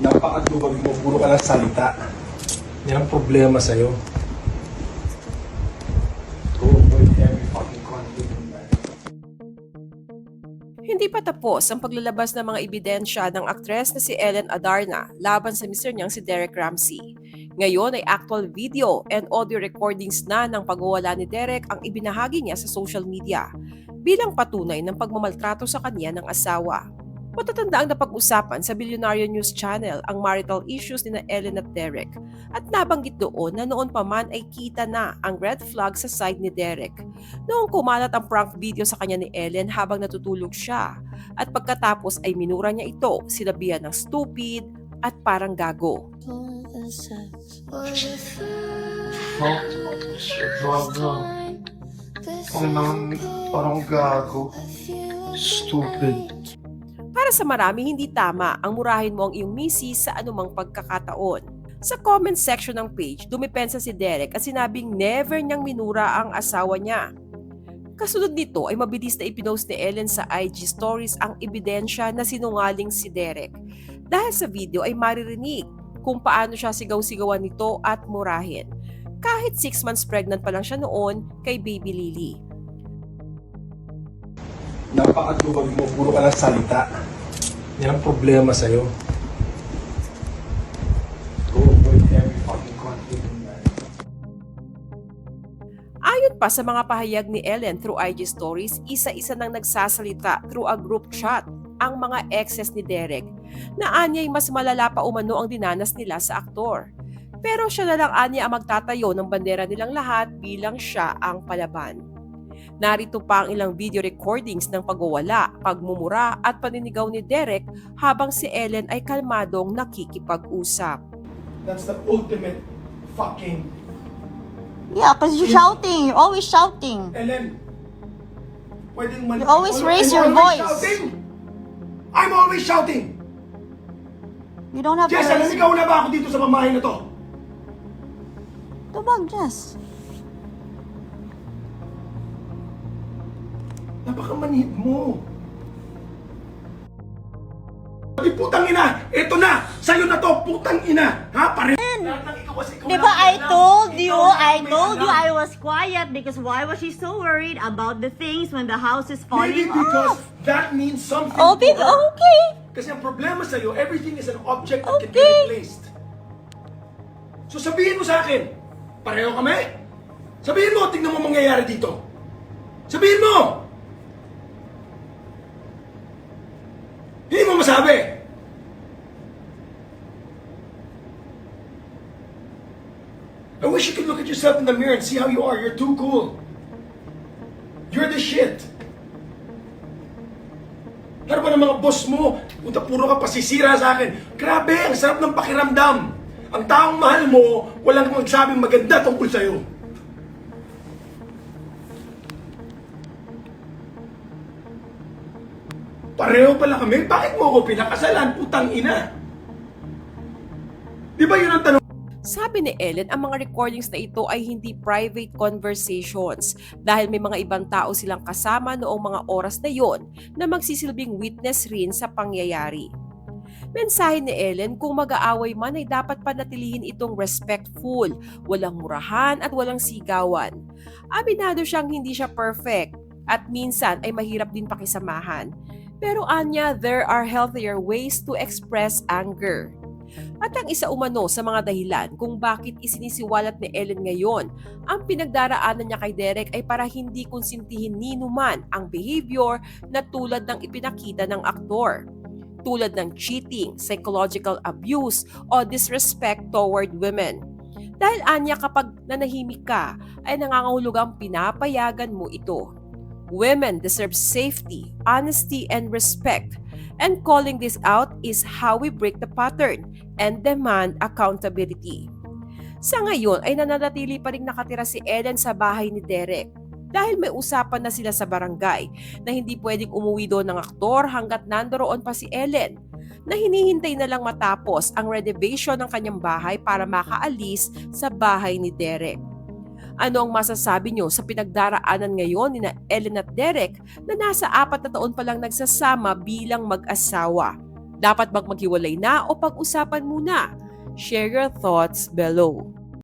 Napakaduwag mo, puro ka lang salita. Yan ang problema sa'yo. Hindi pa tapos ang paglalabas ng mga ebidensya ng aktres na si Ellen Adarna laban sa mister niyang si Derek Ramsey. Ngayon ay actual video and audio recordings na ng pagwawala ni Derek ang ibinahagi niya sa social media bilang patunay ng pagmamaltrato sa kanya ng asawa. Matatanda ang napag-usapan sa Billionaire News Channel ang marital issues ni na Ellen at Derek at nabanggit doon na noon pa man ay kita na ang red flag sa side ni Derek Noong kumalat ang prank video sa kanya ni Ellen habang natutulog siya at pagkatapos ay minura niya ito, sinabihan ng stupid at parang gago. Nang parang gago. Stupid. Para sa marami, hindi tama ang murahin mo ang iyong misis sa anumang pagkakataon. Sa comment section ng page, dumipensa si Derek at sinabing never niyang minura ang asawa niya. Kasunod nito ay mabilis na ipinost ni Ellen sa IG stories ang ebidensya na sinungaling si Derek. Dahil sa video ay maririnig kung paano siya sigaw-sigawan nito at murahin. Kahit 6 months pregnant pa lang siya noon kay baby Lily. Napakaduwag mo, puro ka lang salita. Yan ang problema sa'yo. Ayon pa sa mga pahayag ni Ellen through IG stories, isa-isa nang nagsasalita through a group chat ang mga exes ni Derek na anya'y mas malala pa umano ang dinanas nila sa aktor. Pero siya na lang anya ang magtatayo ng bandera nilang lahat bilang siya ang palaban. Narito pa ang ilang video recordings ng pagwawala, pagmumura at paninigaw ni Derek habang si Ellen ay kalmadong nakikipag-usap. That's the ultimate fucking Yeah, because you're shouting. You're always shouting. Ellen, pwedeng man... You always I'm raise your always voice. Shouting. I'm always shouting! You don't have Jess, to alam raise... ikaw na ba ako dito sa pamahay na to? Tubag, Jess. Napakamanhid mo. Di putang ina! Ito na! Sa'yo na to! Putang ina! Ha? Pare... Diba lang I told you, I told you. I was quiet because why was she so worried about the things when the house is Maybe falling because off? that means something Oh, to big, her. okay. Kasi ang problema sa'yo, everything is an object that can be Okay. replaced. So sabihin mo sa akin, pareho kami? Sabihin mo, tingnan mo mangyayari dito. Sabihin mo! Hindi mo masabi. I wish you could look at yourself in the mirror and see how you are. You're too cool. You're the shit. Ano ba ng mga boss mo? Punta puro ka pasisira sa akin. Grabe, ang sarap ng pakiramdam. Ang taong mahal mo, walang magsabing maganda tungkol sa'yo. Pareho pala kami. Bakit mo ako pinakasalan? Putang ina. Di ba yun ang tanong? Sabi ni Ellen, ang mga recordings na ito ay hindi private conversations dahil may mga ibang tao silang kasama noong mga oras na yon na magsisilbing witness rin sa pangyayari. Mensahe ni Ellen, kung mag-aaway man ay dapat panatilihin itong respectful, walang murahan at walang sigawan. Aminado siyang hindi siya perfect at minsan ay mahirap din pakisamahan. Pero anya, there are healthier ways to express anger. At ang isa umano sa mga dahilan kung bakit isinisiwalat ni Ellen ngayon ang pinagdaraanan niya kay Derek ay para hindi konsintihin ni Numan ang behavior na tulad ng ipinakita ng aktor. Tulad ng cheating, psychological abuse, o disrespect toward women. Dahil anya kapag nanahimik ka ay nangangahulugang pinapayagan mo ito. Women deserve safety, honesty, and respect. And calling this out is how we break the pattern and demand accountability. Sa ngayon ay nananatili pa rin nakatira si Ellen sa bahay ni Derek dahil may usapan na sila sa barangay na hindi pwedeng umuwi doon ng aktor hanggat nandoroon pa si Ellen na hinihintay na lang matapos ang renovation ng kanyang bahay para makaalis sa bahay ni Derek. Ano ang masasabi nyo sa pinagdaraanan ngayon ni na Ellen at Derek na nasa apat na taon pa lang nagsasama bilang mag-asawa? Dapat bang maghiwalay na o pag-usapan muna? Share your thoughts below.